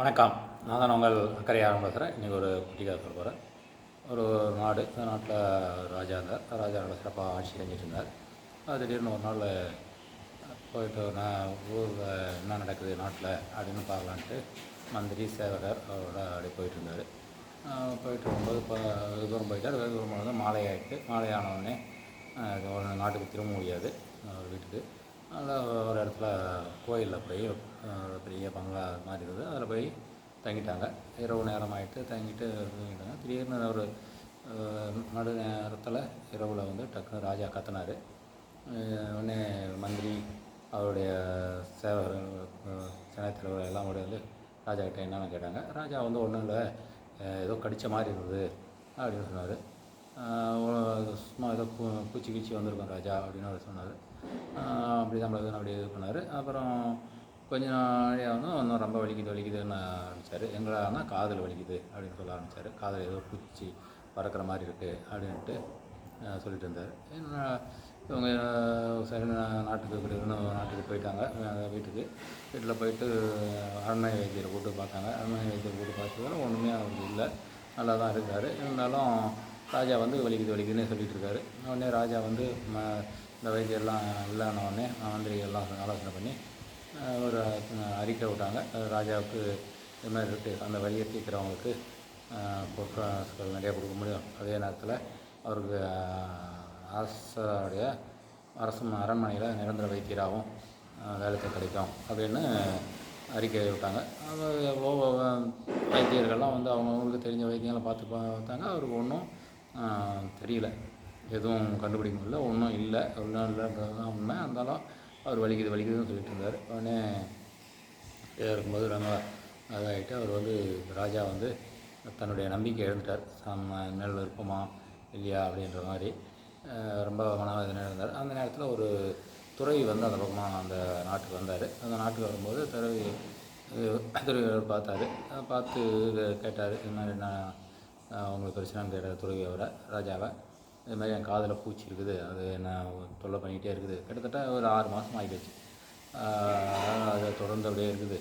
வணக்கம். நான் தான் உங்கள் அக்கறையாக பேசுகிறேன் இன்றைக்கி ஒரு குட்டி கதை சொல்ல போகிறேன் ஒரு நாடு அந்த நாட்டில் ராஜா இருந்தார். ராஜா நல்ல சிறப்பாக ஆட்சி செஞ்சுட்டு இருந்தார். அது திடீர்னு ஒரு நாள் போயிட்டு நான் ஊரில் என்ன நடக்குது நாட்டில் அப்படின்னு பார்க்கலான்ட்டு மந்திரி சேவகர் அவரோட அப்படி போயிட்டு இருந்தார். போயிட்டு இருக்கும்போது இப்போ வெகு தூரம் போயிட்டார். வெகு தூரம் போனது மாலை ஆகிட்டு மாலை ஆனவுடனே நாட்டுக்கு திரும்ப முடியாது. அவர் வீட்டுக்கு. அதில் ஒரு இடத்துல கோயிலில் போய் பெரிய பங்களா மாதிரி இருந்தது அதில் போய் தங்கிட்டாங்க. இரவு நேரம் ஆகிட்டு தங்கிட்டு தங்கிட்டாங்க திடீர்னு ஒரு நடு நேரத்தில் இரவில் வந்து டக்குன்னு ராஜா கத்தினார். உடனே மந்திரி அவருடைய சேவகர்கள் அஹ், எல்லாம் உடையது ராஜா கிட்ட என்னென்னு கேட்டாங்க. ராஜா வந்து ஒன்றும் இல்லை ஏதோ கடித்த மாதிரி இருந்தது அப்படின்னு சொன்னார். சும்மா ஏதோ பூ பூச்சி கீச்சி வந்திருக்கோம் ராஜா அப்படின்னு அவர் சொன்னார். அப்படி தான் நம்மளுக்கு அப்படி இது பண்ணார். அப்புறம் கொஞ்ச நாளையாக வந்து இன்னும் ரொம்ப வலிக்குது வலிக்குதுன்னு ஆரம்பித்தார் எங்களானா காதில் வலிக்குது அப்படின்னு சொல்ல ஆரம்பித்தார் காதில் ஏதோ பூச்சி பறக்கிற மாதிரி இருக்குது அப்படின்ட்டு சொல்லிட்டு இருந்தார். என்ன இவங்க சரி நாட்டுக்கு இப்படி நாட்டுக்கு போயிட்டாங்க. வீட்டுக்கு. வீட்டில் போயிட்டு அரண்மனை வைத்தியரை கூப்பிட்டு பார்த்தாங்க. அரண்மனை வைத்தியரை கூப்பிட்டு பார்த்ததால ஒன்றுமே அவருக்கு இல்லை. நல்லா தான் இருக்கார். இருந்தாலும் ராஜா வந்து வலிக்குது வலிக்குதுன்னு சொல்லிட்டு இருக்காரு. உடனே ராஜா வந்து ம இந்த வைத்தியெல்லாம் இல்லைன்ன உடனே மந்திரிகள்லாம் ஆலோசனை பண்ணி ஒரு அறிக்கை விட்டாங்க. ராஜாவுக்கு இது மாதிரி இருக்குது அந்த வழியை தீர்க்கிறவங்களுக்கு பொருட்கள் நிறையா கொடுக்க முடியும். அதே நேரத்தில் அவருக்கு அரசுடைய அரசு அரண்மனையில் நிரந்தர வைத்தியராகவும் வேலைக்கு கிடைக்கும் அப்படின்னு அறிக்கை விட்டாங்க. எவ்வளோ வைத்தியர்கள்லாம் வந்து அவங்கவுங்களுக்கு தெரிஞ்ச வைத்தியங்களை பார்த்து பார்த்தாங்க. அவருக்கு ஒன்றும் தெரியல. எதுவும் கண்டுபிடிக்க முடியல. ஒன்றும் இல்லை. ஒன்றும் இல்லைன்றது தான் உண்மை. இருந்தாலும் அவர் வலிக்குது வலிக்குதுன்னு சொல்லிட்டு இருந்தார். உடனே இதாக இருக்கும்போது ரொம்ப அதாகிட்டு அவர் வந்து ராஜா வந்து தன்னுடைய நம்பிக்கை இழந்துட்டார். சாம மேல் விருப்பமா இல்லையா? அப்படின்ற மாதிரி ரொம்ப மனவேதனை இருந்தார். அந்த நேரத்தில் ஒரு துறவி வந்து அந்த பக்கமாக அந்த நாட்டுக்கு வந்தார். அந்த நாட்டுக்கு வரும்போது துறவி துறவியவர் பார்த்தாரு. பார்த்து கேட்டார் இது மாதிரி என்ன அவங்களுக்கு உங்களுக்கு பிரச்சனைன்னு கேட்டார் துறவி அவரை ராஜாவை. இது மாதிரி என் காதில் பூச்சி இருக்குது. அது என்ன தொல்லை பண்ணிக்கிட்டே இருக்குது. கிட்டத்தட்ட ஒரு ஆறு மாதம் ஆகிடுச்சு அது தொடர்ந்து அப்படியே இருக்குது.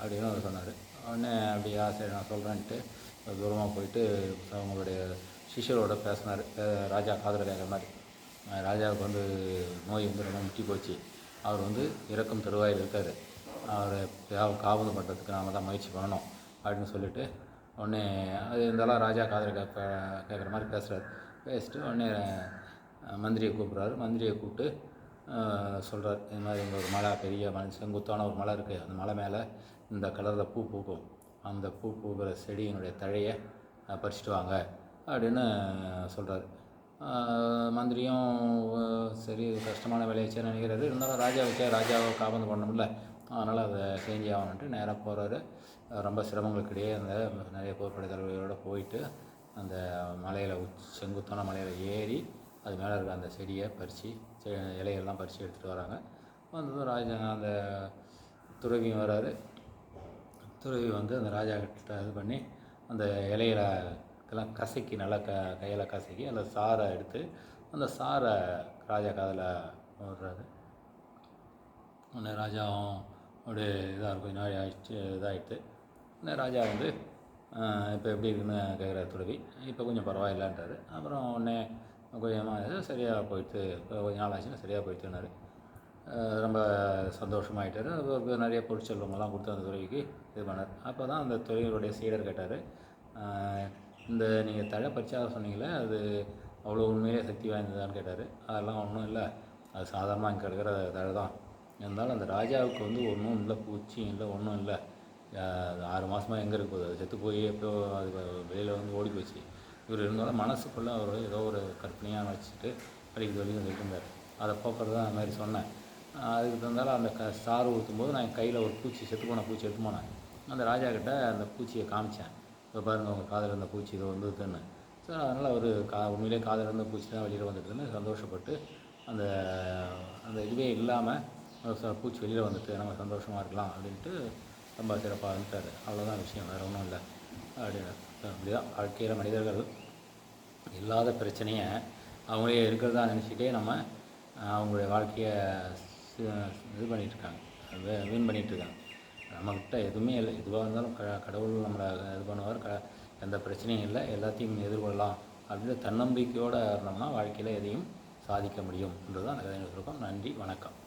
அப்படின்னு அவர் சொன்னார். உடனே அப்படியா சரி நான் சொல்கிறேன்ட்டு தூரமாக போயிட்டு அவங்களுடைய சிஷ்யரோட பேசினார். ராஜா காதில் கேட்குற மாதிரி. ராஜாவுக்கு வந்து நோய் வந்து ரொம்ப முட்டி போச்சு. அவர் வந்து இறக்கும் தருவாயில் இருக்கார். அவரை காபந்து பண்ணுறதுக்கு நாம் தான் முயற்சி பண்ணணும் அப்படின்னு சொல்லிட்டு உடனே அது இருந்தாலும் ராஜா காதல் கேட்க கேட்குற மாதிரி பேசுகிறார் பேசிட்டு உடனே மந்திரியை கூப்பிட்றாரு. மந்திரியை கூப்பிட்டு சொல்கிறார் இது மாதிரி இங்கே ஒரு மலை பெரிய மலை செங்குத்தான ஒரு மலை இருக்குது அந்த மலை மேலே இந்த கலரில் பூ பூக்கும். அந்த பூ பூக்கிற செடியினுடைய தழையை பறிச்சிட்டு பறிச்சுட்டு வாங்க அப்படின்னு சொல்கிறார் மந்திரியும் சரி கஷ்டமான வேலையை செய்ய நினைக்கிறாரு இருந்தாலும் ராஜா வச்சா ராஜாவை காபந்து பண்ணணும்ல அதனால் அதை செஞ்சு ஆகணுன்ட்டு நேராக போகிறாரு ரொம்ப சிரமங்களுக்கிடையே அந்த நிறைய போர்ப்படை தலைவர்களோட போயிட்டு அந்த மலையில் உச் செங்குத்தான மலையில் ஏறி அது மேலே இருக்கிற அந்த செடியை பறித்து செ இலையெல்லாம் பறித்து எடுத்துகிட்டு வராங்க. வந்ததும் ராஜா அந்த துறவியும் வராரு. துறவி வந்து அந்த ராஜா கிட்ட இது பண்ணி அந்த இலையில கசக்கி நல்லா க கையில் கசக்கி அந்த சாரை எடுத்து அந்த சாரை ராஜா காதில் விடுறாரு உடனே ராஜாவும் அப்படியே இதாக இருக்கும் கொஞ்சம் ஆயிடுச்சு இதாகிட்டு உடனே ராஜா வந்து இப்போ எப்படி இருக்குன்னு கேட்குற துறவி. இப்போ கொஞ்சம் பரவாயில்லன்றாரு. அப்புறம் உடனே கொஞ்சமாக சரியாக போயிட்டு இப்போ கொஞ்ச நாள் ஆச்சுன்னா சரியாக போயிட்டுனாரு ரொம்ப சந்தோஷமாயிட்டார். அவருக்கு நிறைய பொருட்செல்வங்கள்லாம் கொடுத்து அந்த துறவிக்கு இது பண்ணார். அப்போ தான் அந்த துறையினுடைய சீடர் கேட்டார். இந்த நீங்கள் தழை பறிச்சாக சொன்னீங்களே அது அவ்வளோ உண்மையிலே சக்தி வாய்ந்ததான்னு கேட்டார். அதெல்லாம் ஒன்றும் இல்லை. அது சாதாரணமாக இங்கே இருக்கிற தழை தான். இருந்தாலும் அந்த ராஜாவுக்கு வந்து ஒன்றும் இல்லை பூச்சியும் இல்லை ஒன்றும் இல்லை. ஆறு மாதமாக எங்கே இருக்குது அது செத்து போய் எப்போ அது வெளியில் வந்து ஓடி போச்சு. இவர் இருந்தாலும் மனசுக்குள்ளே அவர் ஏதோ ஒரு கற்பனையாக வச்சுட்டு வலிக்குது வலிக்குது சொல்லிட்டு அதை போக்குறது தான் அந்த மாதிரி சொன்னேன். அதுக்கு தந்தாலும் அந்த க சாறு ஊற்றும் போது நான் என் கையில் ஒரு பூச்சி செத்து போன பூச்சி எடுத்து போனேன். அந்த ராஜா கிட்ட அந்த பூச்சியை காமிச்சேன். இப்போ பாருங்கள் உங்கள் காதில் இருந்த பூச்சி இது வந்துதுன்னு. ஸோ அதனால் அவர் கா உண்மையிலே காதில் இருந்த பூச்சி தான் வெளியில் வந்துட்டுன்னு சந்தோஷப்பட்டு அந்த அந்த இதுவே இல்லாமல் பூச்சி வெளியில் வந்துட்டு நம்ம சந்தோஷமாக இருக்கலாம் அப்படின்ட்டு ரொம்ப சிறப்பாக இருந்துட்டார் அவ்வளோதான் விஷயம். வேறு ஒன்றும் இல்லை. அப்படின்னு அப்படிதான். வாழ்க்கையில் மனிதர்கள் இல்லாத பிரச்சனையை அவங்களே இருக்கிறதா நினச்சிட்டே நம்ம அவங்களுடைய வாழ்க்கையை இது பண்ணிகிட்ருக்காங்க வீண் பண்ணிகிட்ருக்காங்க நம்மக்கிட்ட எதுவுமே இல்லை. எதுவாக இருந்தாலும் க கடவுள் நம்மளை இது பண்ணுவார். க எந்த பிரச்சனையும் இல்லை. எல்லாத்தையும் எதிர்கொள்ளலாம். அப்படின்னு தன்னம்பிக்கையோடு இருந்தோம்னா வாழ்க்கையில் எதையும் சாதிக்க முடியும்ன்றது தான் அந்த கதையில் நன்றி. வணக்கம்.